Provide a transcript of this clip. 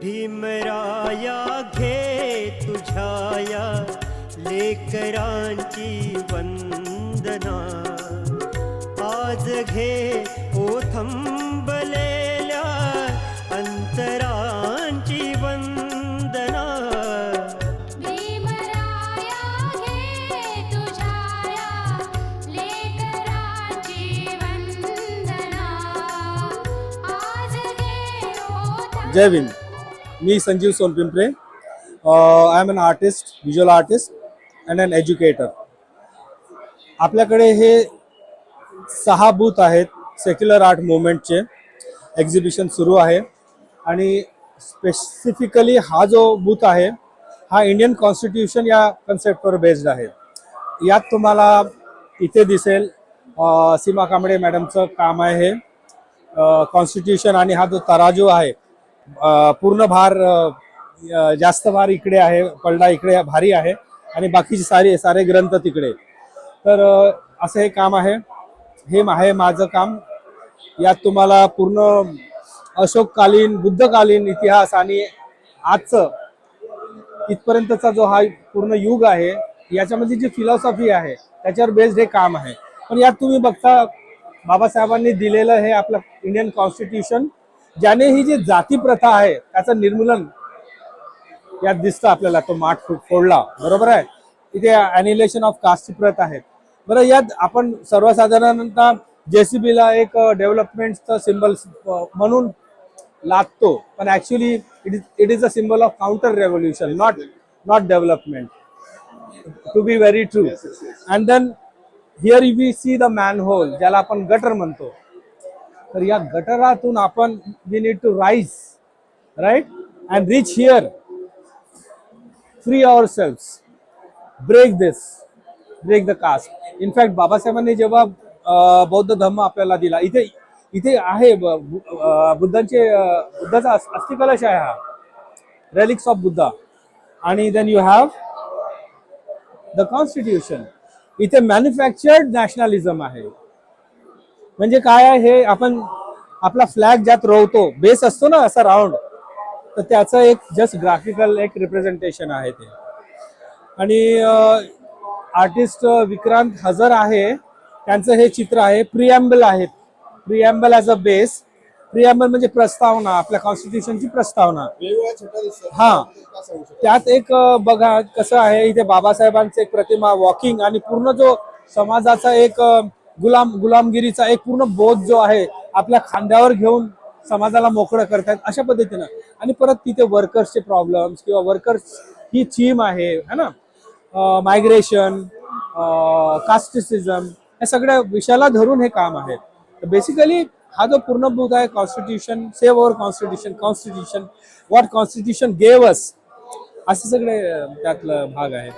भीमराया घे तुझ्याया लेकरांची वंदना. आज घे ओथंबलेल्या अंतरांची वंदना. भीमराया घे तुझ्याया लेकरांची वंदना. आज घे ओठ जय भीम. मी Sanjeev Sonpimpre. I am an artist visual artist and an educator आपल्याकडे हे सहा बूथ आहेत सेक्युलर आर्ट मुवमेंटचे एक्झिबिशन सुरू आहे. आणि स्पेसिफिकली हा जो बूथ आहे हा इंडियन कॉन्स्टिट्यूशन या कन्सेप्टवर बेस्ड आहे. यात तुम्हाला इथे दिसेल सीमा कांबळे मॅडमचं काम आहे हे. कॉन्स्टिट्यूशन आणि हा जो तराजू आहे पूर्ण भार जास्त भार इकडे आहे पलडा इकडे भारी आहे आणि बाकीचे सारे सारे ग्रंथ तिकडे. तर असं हे काम आहे. हे आहे माझं काम. यात तुम्हाला पूर्ण अशोककालीन बुद्धकालीन इतिहास आणि आजचं इथपर्यंतचा जो हा पूर्ण युग आहे याच्यामध्ये जी फिलॉसॉफी आहे त्याच्यावर बेस्ड हे काम आहे. पण यात तुम्ही बघता बाबासाहेबांनी दिलेलं हे आपलं इंडियन कॉन्स्टिट्यूशन ज्याने ही जी जाती प्रथा आहे त्याचं निर्मूलन यात दिसतं आपल्याला तो माठ फोडला. बरोबर आहे? इथे अॅनिलेशन ऑफ कास्टची प्रत आहे. बरं यात आपण सर्वसाधारणतः जेसीबीला एक डेव्हलपमेंटचं सिम्बल म्हणून लागतो पण actually it is it is a symbol of counter revolution not not development to be very true and then here we see the manhole ज्याला आपण गटर म्हणतो. तर या गटरातून आपण we need to rise right and reach here free our self break this break the caste in fact बाबासाहेबांनी जेव्हा बौद्ध धर्म आपल्याला दिला इथे इथे आहे बुद्धांचे बुद्धाचा अस्थिकलश आहे हा. रेलिक्स ऑफ बुद्धा आणि then you have the constitution इथे मॅन्युफॅक्चर्ड नॅशनलिझम आहे. म्हणजे काय आहे हे आपण आपला फ्लॅग ज्यात रोवतो बेस असतो ना असा राऊंड तर त्याचं एक जस्ट ग्राफिकल एक रिप्रेझेंटेशन आहे ते. आणि आर्टिस्ट विक्रांत हजर आहे. त्यांचं हे चित्र आहे प्रिॲम्बल आहे. प्रिॲम्बल ॲज अ बेस प्रिॲम्बल म्हणजे प्रस्तावना आपल्या कॉन्स्टिट्यूशनची प्रस्तावना. हा. त्यात एक बघा कसं आहे इथे बाबासाहेबांचं एक प्रतिमा वॉकिंग आणि पूर्ण जो समाजाचा एक गुलाम गुलामगिरीचा एक पूर्ण बोध जो आहे आपल्या खांद्यावर घेऊन समाजाला मोकळं करतायत अशा पद्धतीनं. आणि परत तिथे वर्कर्सचे प्रॉब्लेम्स किंवा वर्कर्स ही थीम आहे है ना? मायग्रेशन कास्टिसिझम या सगळ्या विषयाला धरून हे काम आहे. तर बेसिकली हा जो पूर्ण आहे constitution save our constitution constitution what constitution gave us असे सगळे त्यातलं भाग आहे